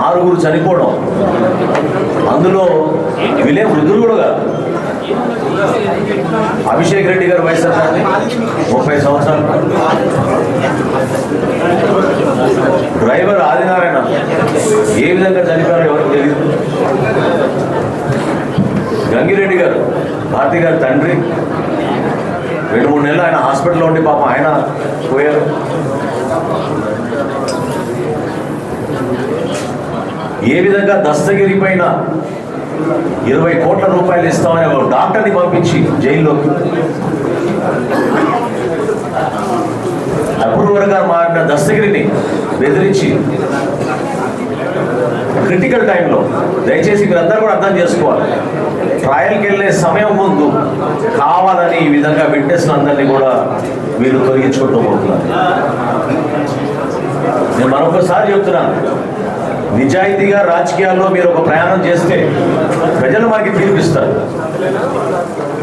ఆరుగురు చనిపోవడం. అందులో వీళ్ళే వృద్ధులు కూడా కాదు. అభిషేక్ రెడ్డి గారు వయసు ముప్పై సంవత్సరాలు. డ్రైవర్ ఆదినారాయణ ఏ విధంగా చనిపోయారో ఎవరికి తెలియదు గంగిరెడ్డి గారు భారతి గారి తండ్రి. రెండు మూడు నెలలు ఆయన హాస్పిటల్లో ఉండి పాపం ఆయన పోయారు. ఏ విధంగా దస్తగిరి పైన ఇరవై కోట్ల రూపాయలు ఇస్తామని ఒక డాక్టర్ని పంపించి జైల్లోకి. అప్రూవర్గా మారిన దస్తగిరిని బెదిరించి క్రిటికల్ టైంలో దయచేసి మీరందరూ కూడా అర్థం చేసుకోవాలి. ట్రయల్కి వెళ్ళే సమయం ముందు కావాలని ఈ విధంగా విట్నెస్ అందరినీ కూడా మీరు తొలగించుకుంటూ పోతున్నారు. నేను మరొకసారి చెప్తున్నాను. నిజాయితీగా రాజకీయాల్లో మీరు ఒక ప్రయాణం చేస్తే ప్రజలు మనకి తీర్పిస్తారు.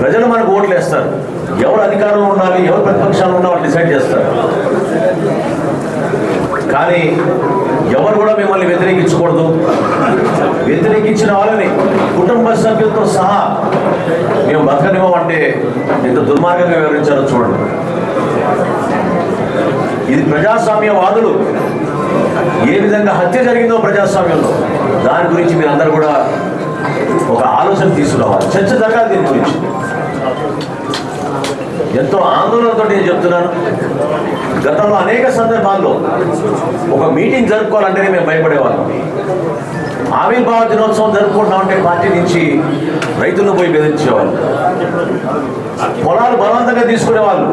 ప్రజలు మనకు ఓట్లు వేస్తారు. ఎవరు అధికారంలో ఉండాలి ఎవరు ప్రతిపక్షాలు ఉండాలి వాళ్ళు డిసైడ్ చేస్తారు. కానీ ఎవరు కూడా మిమ్మల్ని వ్యతిరేకించకూడదు. వ్యతిరేకించిన వాళ్ళని కుటుంబ సభ్యులతో సహా మేము బతకనివ్వమంటే ఇంత దుర్మార్గంగా వివరించారో చూడండి. ఇది ప్రజాస్వామ్యవాదులు విధంగా హత్య జరిగిందో ప్రజాస్వామ్యంలో? దాని గురించి మీరు అందరూ కూడా ఒక ఆలోచన తీసుకురావాలి. చర్చ జరగాలి దీని గురించి. ఆందోళనతో నేను చెప్తున్నాను. గతంలో అనేక సందర్భాల్లో ఒక మీటింగ్ జరుపుకోవాలంటేనే మేము భయపడేవాళ్ళం. ఆవిర్భావ దినోత్సవం జరుపుకుంటామంటే పార్టీ నుంచి రైతులను పోయి బెదిరించేవాళ్ళు. పొలాలు బలవంతంగా తీసుకునేవాళ్ళు.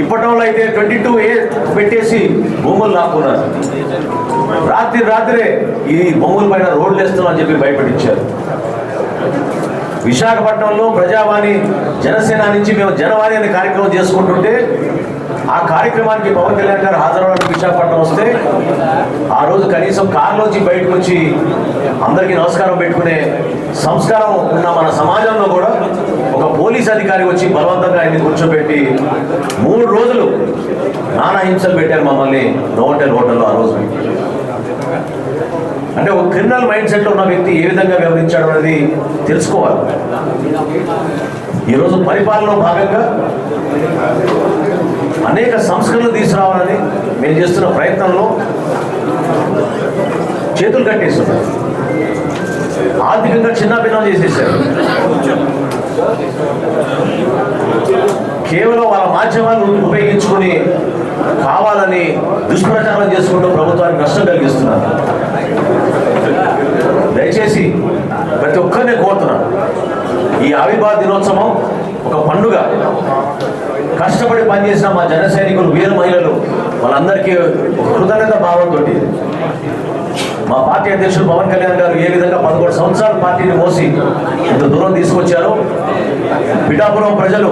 ఇప్పటి అయితే ట్వంటీ టూ ఏ పెట్టేసి భూములు లాక్కున్నారు. రాత్రి రాత్రే ఈ భూముల పైన రోడ్లు వేస్తున్నాం అని చెప్పి భయపెట్టించారు. విశాఖపట్నంలో ప్రజావాణి జనసేన నుంచి మేము జనవాణి అనే కార్యక్రమం చేసుకుంటుంటే ఆ కార్యక్రమానికి పవన్ కళ్యాణ్ గారు హాజరవడానికి విశాఖపట్నం వస్తే ఆ రోజు కనీసం కారులోంచి బయటకు వచ్చి అందరికీ నమస్కారం పెట్టుకునే సంస్కారం ఉన్న మన సమాజంలో కూడా ఒక పోలీస్ అధికారి వచ్చి బలవంతంగా ఆయన్ని కూర్చోబెట్టి మూడు రోజులు నానా హింసలు పెట్టారు మమ్మల్ని నోటెల్ హోటల్లో ఆ రోజు. అంటే ఒక క్రిమినల్ మైండ్ సెట్ ఉన్న వ్యక్తి ఏ విధంగా వ్యవహరించాడు అనేది తెలుసుకోవాలి. ఈరోజు పరిపాలనలో భాగంగా అనేక సంస్కరణలు తీసుకురావాలని మేము చేస్తున్న ప్రయత్నంలో చేతులు కట్టేస్తున్నారు. ఆర్థికంగా చిన్న భిన్నం చేసేసారు. కేవలం వాళ్ళ మాధ్యమాలను ఉపయోగించుకొని కావాలని దుష్ప్రచారం చేసుకుంటూ ఆవిర్భావ దినోత్సవం ఒక పండుగ. కష్టపడి పనిచేసిన మా జన సైనికులు వీర మహిళలు వాళ్ళందరికీ ఒక కృతజ్ఞత భావంతో మా పార్టీ అధ్యక్షుడు పవన్ కళ్యాణ్ గారు ఏ విధంగా పదకొండు సంవత్సరాల పార్టీని మోసి ఇంత దూరం తీసుకొచ్చారో పిఠాపురం ప్రజలు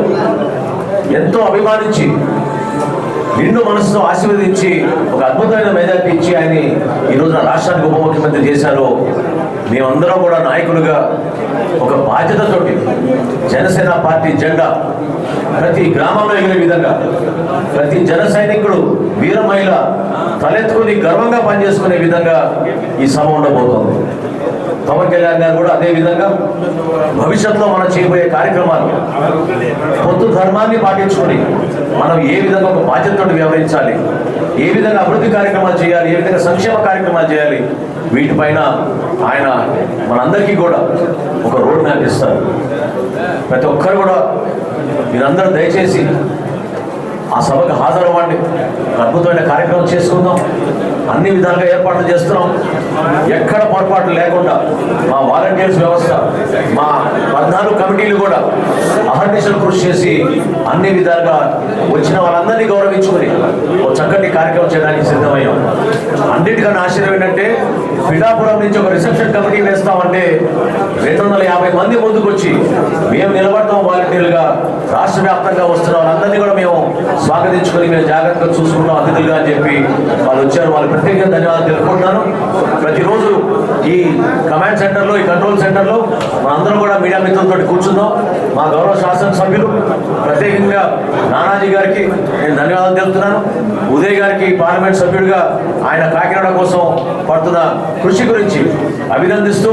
ఎంతో అభిమానించి నిండు మనసుతో ఆశీర్వదించి ఒక అద్భుతమైన మెజార్టీ ఇచ్చి ఆయన ఈ రోజున రాష్ట్రానికి ఉప ముఖ్యమంత్రి చేశారు. మేమందరం కూడా నాయకులుగా ఒక బాధ్యతతోటి జనసేన పార్టీ జెండా ప్రతి గ్రామంలో ఎగిరే విధంగా ప్రతి జన సైనికుడు వీర మహిళ తలెత్తుకుని గర్వంగా పనిచేసుకునే విధంగా ఈ సభ ఉండబోతోంది. పవన్ కళ్యాణ్ గారు కూడా అదే విధంగా భవిష్యత్తులో మనం చేయబోయే కార్యక్రమాలు పొత్తు ధర్మాన్ని పాటించుకొని మనం ఏ విధంగా ఒక బాధ్యతతో వ్యవహరించాలి ఏ విధంగా అభివృద్ధి కార్యక్రమాలు చేయాలి ఏ విధంగా సంక్షేమ కార్యక్రమాలు చేయాలి వీటిపైన ఆయన మనందరికీ కూడా ఒక రోడ్ మ్యాప్ ఇస్తారు. ప్రతి ఒక్కరు కూడా మీరందరూ దయచేసి ఆ సభకు హాజరవ్వండి. అద్భుతమైన కార్యక్రమం చేసుకుందాం. అన్ని విధాలుగా ఏర్పాట్లు చేస్తున్నాం. ఎక్కడ పొరపాటు లేకుండా మా వాలంటీర్స్ వ్యవస్థ మా పద్నాలుగు కమిటీలు కూడా అహర్నిశలు కృషి చేసి అన్ని విధాలుగా వచ్చిన వాళ్ళందరినీ గౌరవించుకుని ఒక చక్కటి కార్యక్రమం చేయడానికి సిద్ధమయ్యాం. అన్నిటికన్నా ఆశ్చర్యం ఏంటంటే పిఠాపురం నుంచి ఒక రిసెప్షన్ కమిటీ వేస్తామంటే రెండు వందల యాభై మంది ముందుకు వచ్చి మేము నిలబడతాం వాలంటీర్లుగా రాష్ట్ర వ్యాప్తంగా వస్తున్న వాళ్ళందరినీ కూడా మేము స్వాగతించుకొని మేము జాగ్రత్తగా చూసుకుంటాం అతిథులుగా అని చెప్పి వాళ్ళు వచ్చారు. వాళ్ళు ప్రత్యేకంగా ధన్యవాదాలు తెలుపుకుంటున్నాను. ప్రతిరోజు ఈ కమాండ్ సెంటర్లో ఈ కంట్రోల్ సెంటర్లో మనందరం కూడా మీడియా మిత్రులతో కూర్చుందాం. మా గౌరవ శాసనసభ్యులు ప్రత్యేకంగా నానాజీ గారికి నేను ధన్యవాదాలు తెలుపుతున్నాను. ఉదయ్ గారికి పార్లమెంట్ సభ్యుడిగా ఆయన కాకినాడ కోసం పడుతున్న కృషి గురించి అభినందిస్తూ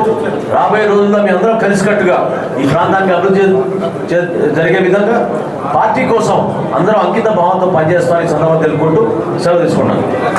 రాబోయే రోజుల్లో మీ అందరం కలిసికట్టుగా ఈ ప్రాంతానికి అభివృద్ధి చే- జరిగే విధంగా పార్టీ కోసం అందరం అంకిత భావంతో పనిచేస్తామని సందర్భం తెలుపుకుంటూ సెలవు తీసుకున్నాను